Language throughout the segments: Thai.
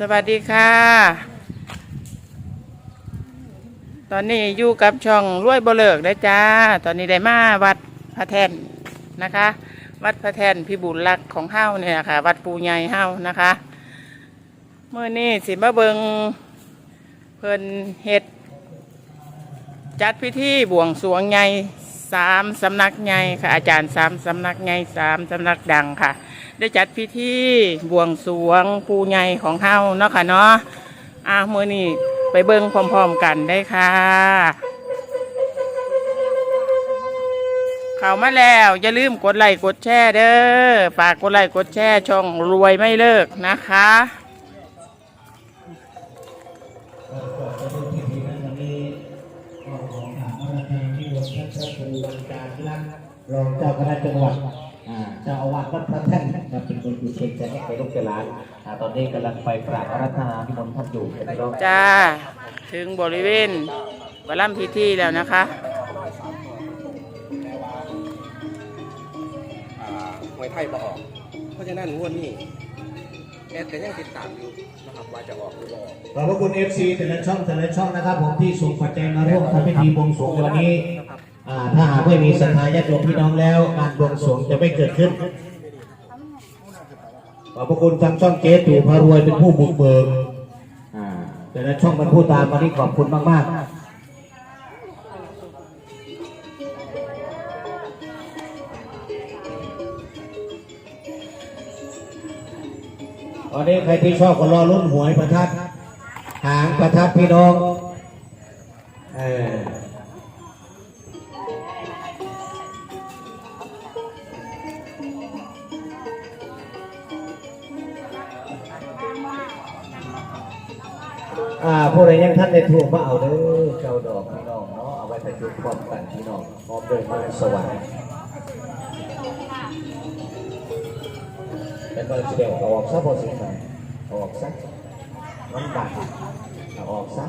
สวัสดีค่ะ ตอนนี้อยู่กับช่องรวยบ่เลิกได้จ้า ตอนนี้ได้มาวัดพระแท่นนะคะ วัดพระแท่นพิบูลรักษ์ของเฮ้าเนี่ยค่ะ วัดปูใหญ่เฮ้านะคะเมื่อนี้สิมาเบิงเพิ่นเฮ็ด จัดพิธีบวงสรวงใหญ่สามสำนักใหญ่ค่ะ อาจารย์สามสำนักใหญ่สามสำนักดังค่ะ ได้จัดพิธีบวงสรวงปูใหญ่ของเฮาเนาะค่ะเนาะอะมือนี้ไปเบิ่งพร้อมๆกันได้ค่ะ เข้ามาแล้วอย่าลืมกดไลค์กดแชร์เด้อฝากกดไลค์กดแชร์ช่องรวยไม่เลิกนะคะรองเจ้าคณะจังหวัดอ่าเจ้าอาวาสวัดพระแท่น นะครับเป็นคนอยู่เชียงจะให้ไปลูกเจริญอ่าตอนนี้กำลังไปกราบอารัธนาพิมลท่านอยู่เป็นรองจ้า ถึงบริเวณบรัมพิธีแล้วนะคะ อ่าหวยไทยมาออก เพราะฉะนั้นงวดนี้แอดก็ยังติดตามอยู่นะครับว่าจะออกหรือบ่ออก ขอบพระคุณเอฟซีแต่ละช่องแต่ละช่องนะครับผมที่ส่งปัจจัยมาร่วมทำพิธีบวงสรวงในวันนี้อ่าถ้าหากไม่มีศรัทธาญาติโยมพี่น้องแล้ว การบวงสรวงจะไม่เกิดขึ้น ขอบพระคุณทางช่องเกตู่พารวยเป็นผู้บุกเบิกอ่าแต่ละช่องเป็นผู้ตามวันนี้ขอบคุณมากๆตอนนี้ใครที่ชอบก็รอรุ่นหวยประทัด หางประทัดพี่น้อง อ่าผู้ใดยังท่านได้ถูกมาเอาเด้อเจ้าดอกพี่น้องเนาะเอาไว้ไปจุดพร้อมกันพี่น้องพร้อมเดินมาสวรรค์เป็นบางเดียวเอาออกซะพอสิครับเอาออกซะมันบังเอาออกซะ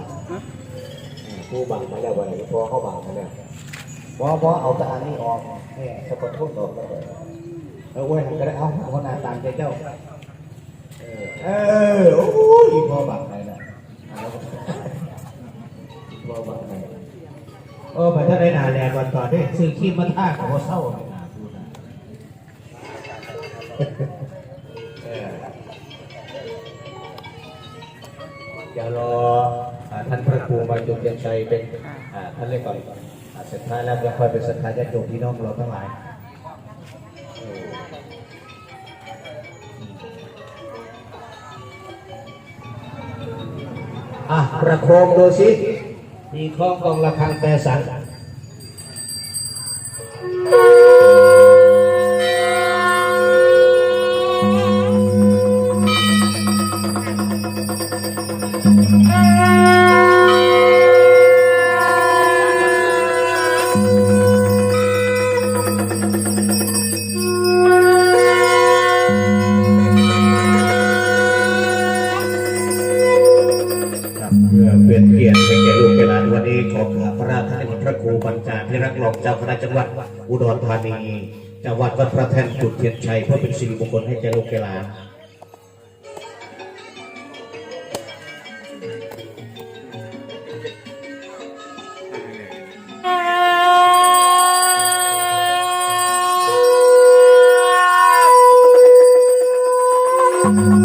ผู้บังมาแล้ววันนี้พอเขาบังมาแล้วพอพอเอาต่อันนี้ออกเนี่ยสะกดทุนออกแล้วเออเว้ยก็ได้เอาเอาน้าตามใจเจ้าเออเออโอ้ยพอบัง เออไปถ้าได้นานแล้วก่อนต่อได้ซื้อขี้มาท่าของเศร้าเลยนะพูดนะเออเดี๋ยวรอท่านพระครูบรรจุเทียนชัยเป็นท่านเรียกก่อนอ่าเสร็จท้ายแล้วจะคอยเป็นศรัทธาญาติโยมพี่น้องเราทั้งหลายอะประโคมดูสิ มีคล้องกองระฆังแต่สัง รจารที่รักรองเจ้าคณะจังหวัดอุดรธานีจังหวัดวัดพระแท่นจุดเทียนชัยเพื่อเป็นสิริมงคลให้แก่ลูกแก่หลานได้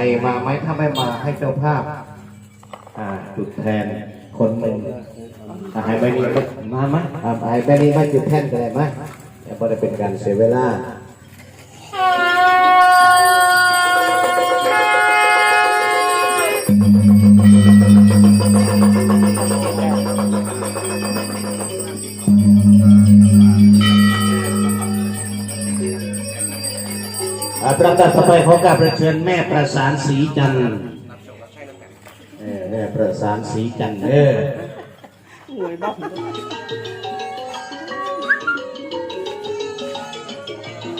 มชัยมาไหมถ้าไม่มาให้เจ้าภาพอ่าจุดแทนคนหนึ่งอ่าให้ไม่มีมาไหมอ่าให้ไม่มีมาจุดแทนกันเลยไหมแต่พอได้เป็นการเสียเวลา ประกาศต่อไปขอกราบเรียนเชิญแม่ประสานสีจันทร์เออแม่ประสานสีจันทร์เออ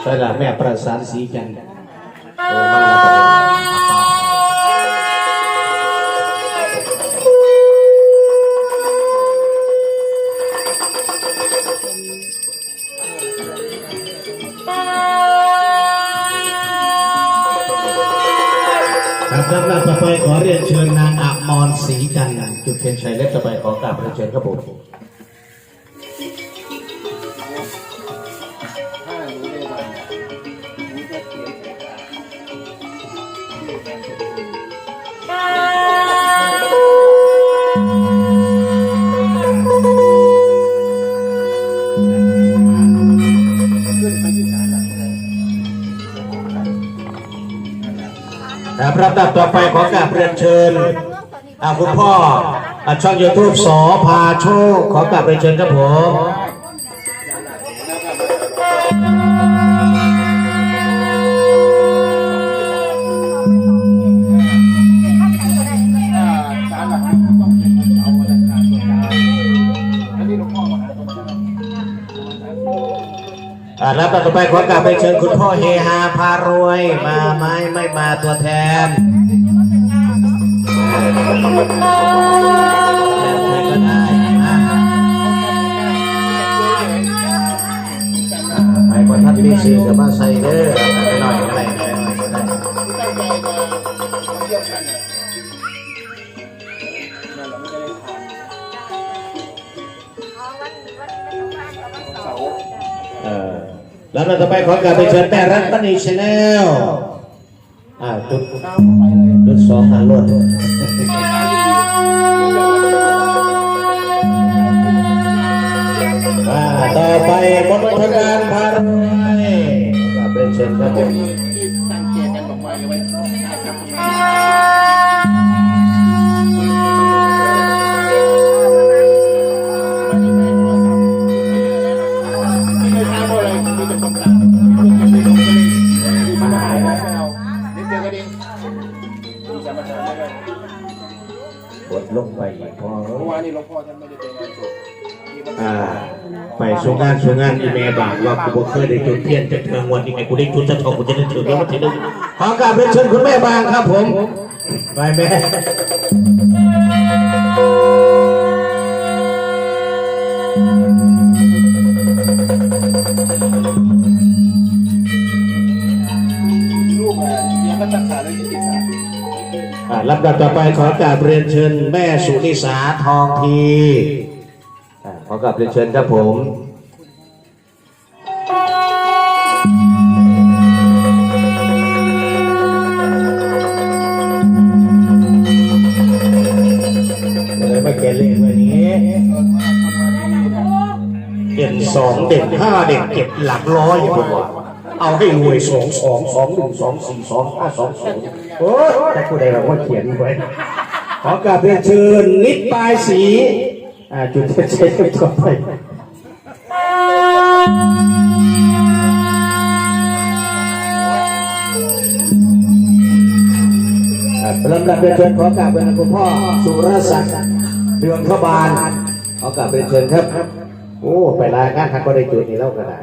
ใช่ละแม่ประสานสีจันทร์ ล้วครับลำดับต่อไปขอเรียนเชิญนางอมรศรีจันทร์จุดเทียนชัยเล็กต่อไปขอกราบเรียนเชิญครับผม ลำดับต่อไปขอกราบเรียนเชิญอาคุณพ่ออ่าช่องยูทูบสอพาโชคขอกราบเรียนเชิญครับผม ต่อไปขอกราบไปเชิญคุณพ่อเฮฮาพารวย มาไหมไม่มาตัวแทนแทนใครก็ได้อะไปบนทัดมีสีกับมาใส่เด้อ แล้วต่อไปขอกราบไปเชิญแม่รัตนีชาแนลอ่าจุดเก้าไปเลยจุดสองหารถอ่าต่อไปมณฑกานพารวยขอกราบไปเชิญครับผม นนี้หลวงพ่อท่านไม่ได้ไปงานศพมีปัญหาอ่าไปสู่งานสู่งานอีเมลบางว่ากูบ่เคยได้จุดเทียนจะเทืองวันนี้ไงกูได้จุดจะทองกูจะได้จุดแล้วมันจะได้ขอกราบเรียนเชิญคุณแม่บางครับผมไปแม่ำดับต่อไปขอกราบเรียนเชิญแม่สุนิสาทองทีขอกราบเรียนเชิญครับผมเลยไม่เกเลขวันนี้เด่นสองเด่นห้าเด่นเจ็ดหลักร้อยอย่างผมว่าเอาให้รวยสองสองสองหนึ่งสองสี่สองห้าสองสอง โอ้ยแต่กูได้แบบว่าเขียนไว้ขอกราบเรียนเชิญนิดปลายสีอ่าจุดเช็ดต่อไปอ่าลำดับเรียนเชิญขอกราบเรียนคุณพ่อสุรศักดิ์เดือนขบาลขอกราบเรียนเชิญครับ โอ้ ไปรายงานทักก็ได้จุดนี้แล้วก็ได้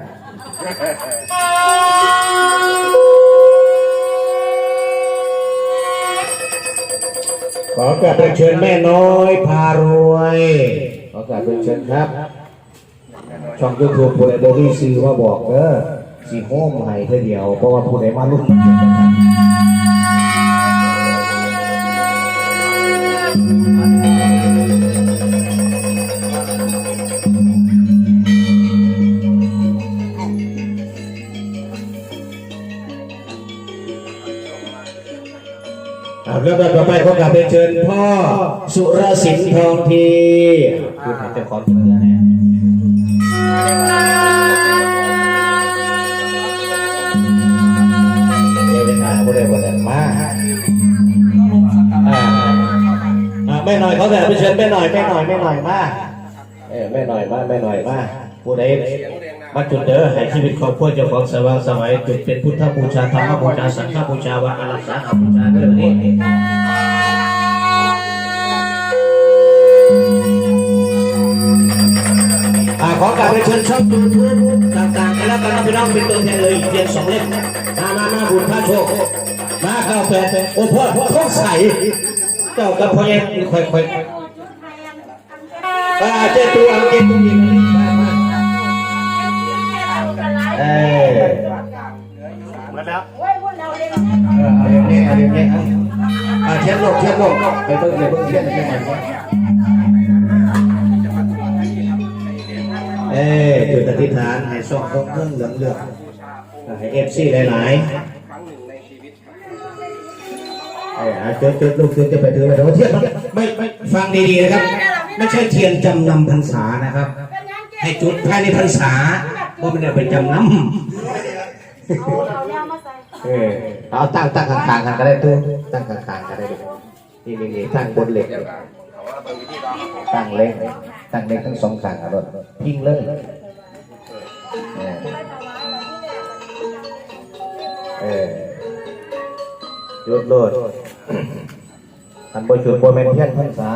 ขอกราบเรียนเชิญแม่น้อยพารวย ขอกราบเรียนเชิญครับ ช่องยูทูบผู้ใดบ่มีซื้อมาบอกเด้อสีโฮมให้เท่าเดียว เพราะว่าผู้ใดมาลุ่อไป มสุรสินทองทีคุณให้เจ้าของเรือแน่เดี๋ยวไปหาผู้ใดคนหนึ่งมาแม่หน่อยเขาแต่ไปเชิญแม่หน่อยแม่หน่อยแม่หน่อยมาเออแม่หน่อยมาแม่หน่อยมาผู้ใดมาจุดเด้อให้ชีวิตครอบครัวเจ้าของสว่างสวัยจุดเป็นพุทธบูชาธรรมบูชาสังฆบูชาวันอารักษาบูชาเด้อนี่ อ่าขอการไปเชิญช่องยูทูบต่างๆกันแล้วกันนะพี่น้องเป็นตัวแทนเลยเพียงสองเล่มมามามาบุญพระโชคมาเข้าแฟนโอ้พ่อพ่อท้องใสเจ้ากับพ่อเอ็นค่อยค่อยๆอ่าเจ้าตัวอังเกตตัวนี้มามาเออมาแล้วเออเอาเรื่องนี้เอาเรื่องนี้เอาอ่าเทียนลงเทียนลงไปเบิ่งเลยเบิ่งเทียนเทีย เอ้จุดอธิษฐานให้สองตรงเครื่องเหลืองเหลืองให้เอฟซีหลายๆเอออะจุดจุดลูกจุดจะไปถือไปถือเทียนไม่ไม่ฟังดีๆนะครับ ไม่ใช่เทียนจำนำพรรษานะครับ ให้จุดภายในพรรษาว่าไม่ได้ไปจำนำเออเอาตั้งตั้งข้างๆกันก็ได้ตัวตั้งข้างๆกันได้ด้วยนี่นี่นี่ตั้งบนเหล็กตั้งเล็ก ตั้งเล็กทั้งสองข้างกันรถพิงเลยเออเออจุดโลดอันบนจุดบนเป็นเทียนพรรษา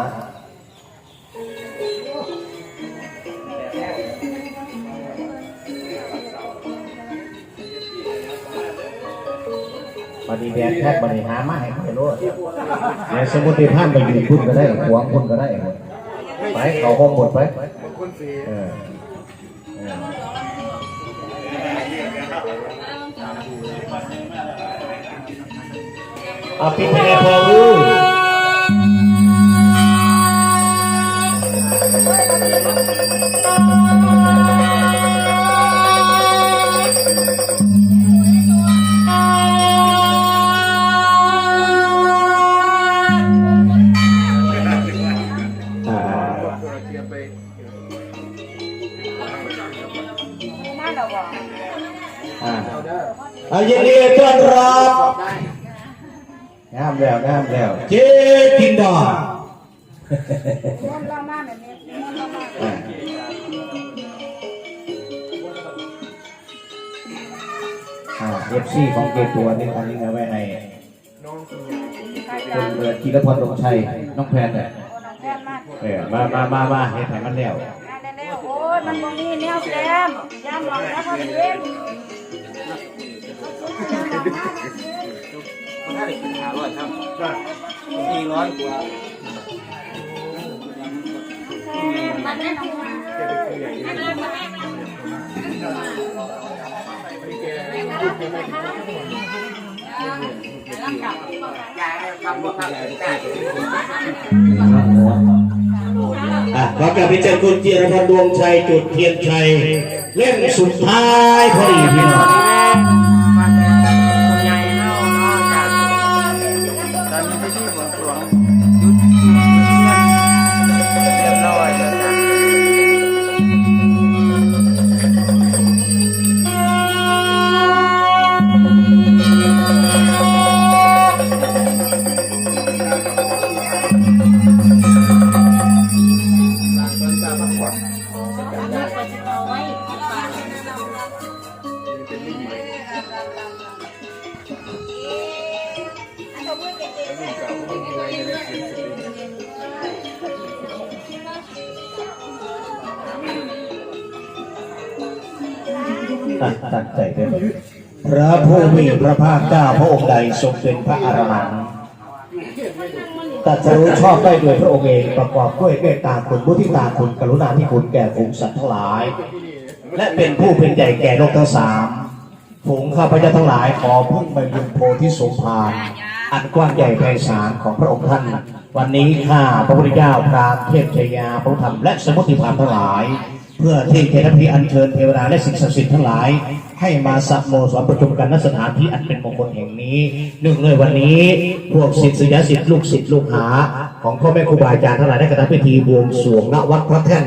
บันนี้แดนแท็กบันนี้หามาให้เขาไปโลดในสมุทรภาพไปอยู่พุ่นก็ได้ขวางพุ่นก็ได้หมด ไปเขาห้องหมดไปเออเออเอาปิดไปเลยพอรู้ เอายินดีต้อนรับงามแล้วงามแล้วเจ๊กินดอกอ่าอ่าเอฟซีของเกตัวนี่อันนี้เอาไว้ให้คุณเรือนกีรพรดงชัยน้องแพนเนี่ยเออมามามามาเห็นไหมันแล้วโอ้ยมันบ่มีแนวแซมยามหลังแล้วก็เล่น ถ้าได้กินหาร้อยครับสี่ร้อยกว่ามันแน่นอนอะขอกลับไปเจอคุณจิรพันธ์ดวงชัยจุดเทียนชัย เล่มสุดท้ายพอดีพี่น้อง ระภาคเจ้าพระองค์ใดทรงเป็นพระอรหันต์ตรัสรู้ชอบได้โดยพระองค์เองประกอบด้วยเมตตาคุณมุทิตาคุณกรุณาธิคุณแก่ฝูงสัตว์ทั้งหลาย และเป็นผู้เป็นใหญ่แก่โลกทั้งสามฝูงข้าพเจ้าทั้งหลายขอพึ่งไปบุญโพธิสมภารอันกว้างใหญ่ไพศาลของพระองค์ท่าน วันนี้ข้าพระพุทธเจ้าพรามเทพชยาพระธรรมและสมุติพรามทั้งหลาย พื่อที่จะได้พิอัญเชิญเทวดาและสิ่งศักดิ์สิทธิ์ทั้งหลาย ให้มาสัมโมสรประชุมกันณสถานที่อันเป็นมงคลแห่งนี้เนื่องเลยวันนี้พวกศิษยาศิษย์ลูกศิษย์ลูกหา ของพ่อแม่ครูบาอาจารย์ทั้งหลายได้กระทำพิธีบวงสรวงณวัดพระแท่น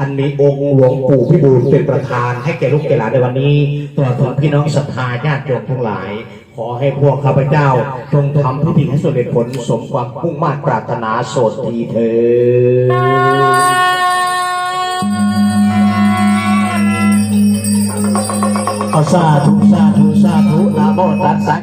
อันมีองค์หลวงปู่พิบูลเป็นประธานให้แก่ลูกแก่หลานในวันนี้ตลอดถึงพี่น้องศรัทธาญาติโยมทั้งหลาย ขอให้พวกข้าพเจ้าจงทำพิธีให้สำเร็จผลสมความมุ่งมั่นปรารถนาโสดทีเธอ สาธุสาธุสาธุนะโมตัสสะ